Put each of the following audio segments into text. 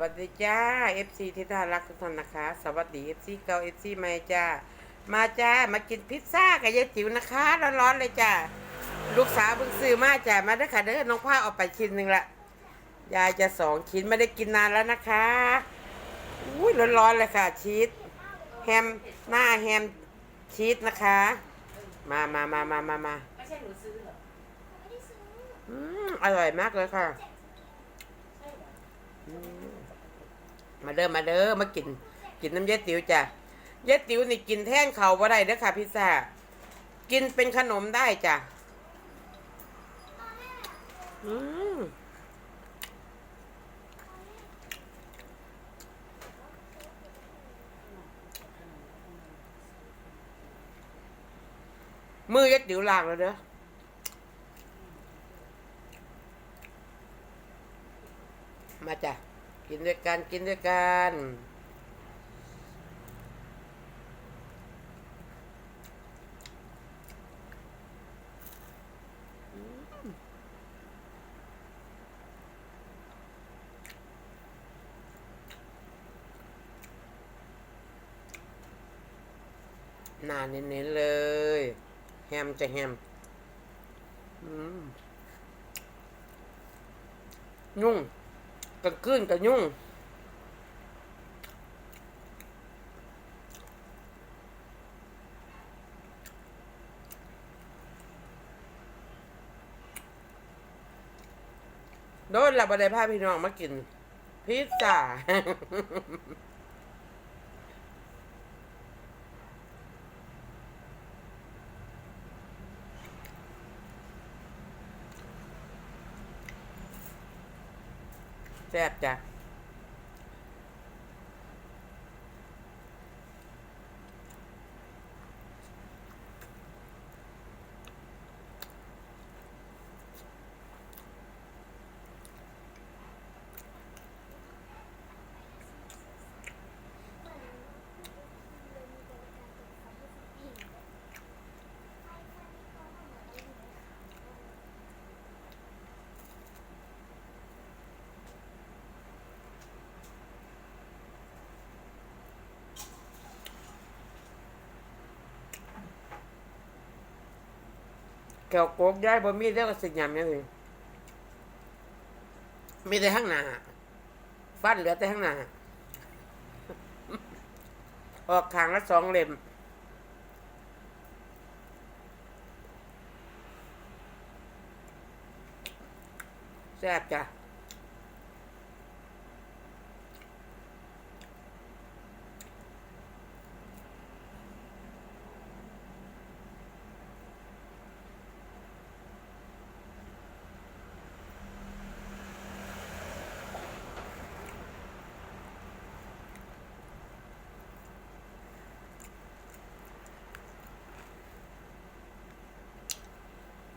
วัสดีจ้า FC ที่น่ารักทุกท่านนะคะ สวัสดี FC เก่า FC ใหม่จ้า มาจ้า มากินพิซซ่ากับยายจิ๋วนะคะ ร้อนๆเลยจ้า ลูกสาวเพิ่งซื้อมาจ้า มาเด้อค่ะเด้อ น้องผ้าเอาไปชิ้นหนึ่งละ ยายจะสองชิ้นไม่ได้กินนานแล้วนะคะ อุ้ยร้อนๆเลยค่ะ ชีส แฮม หน้าแฮม ชีสนะคะ มามามามามามาไม่ใช่หนูซื้อเหรออืมอร่อยมากเลยค่ะใช่เหรอม มาเด้อมาเด้อมากิน กินน้ำเย็ดติ๋วจ้ะเย็ดติ๋วนี่กินแท่งเขาบ่ได้เด้อค่ะพิซซ่ากินเป็นขนมได้จ้ะอืมมือเย็ดติ๋วล้างแล้วเด้อมาจ้ะ กินด้วยกันกินด้วยกันหนาเน้นๆเลย แฮมจะแฮมอืมยุ่ง กลางคืนกับยุ่ง โดนหลับอะไรพาพี่น้องมากิน พิซซ่า แซ่บจ้ะ แก้วโกกย้ายบ่มีเรื่องสิยำยังไงมีแต่ข้างหน้าฟันเหลือแต่ข้างหน้าออกขางละสองเล่มแซ่บจ้ะ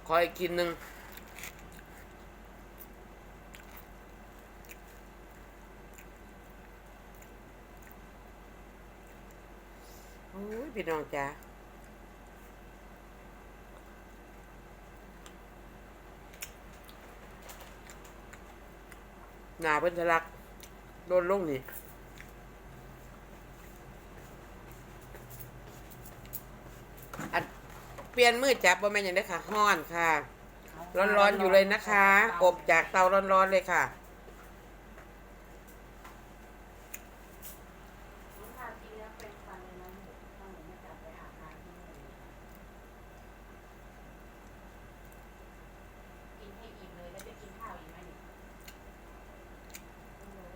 ขออีกกินหนึ่งโอ้ยพี่น้องจ้าหนาเพิ่นทะลักโดนลงนี่ เปลี่ยนมือจับบ่แม่นหยังได้อค่ะห้อนค่ะ ร้อนๆอยู่เลยนะคะ อบจากเตาร้อนๆเลยค่ะ น้องทานกินแล้วเป็นฟันเลยนะถ้าหนูไม่กลับไปอาบน้ำที่นี่กินให้อิ่มเลยแล้วจะกินข้าวอีกไหมเนี่ยเออ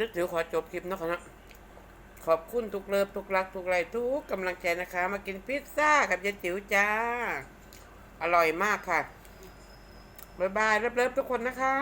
ยายจิ๋วขอจบคลิปนะค่ะเนะขอบคุณทุกเลิฟทุกรักทุกไรทุกกำลังใจนะคะ มากินพิซซ่ากับยายจิ๋วจ้า อร่อยมากค่ะ บ๊ายบายเลิฟๆทุกคนนะคะ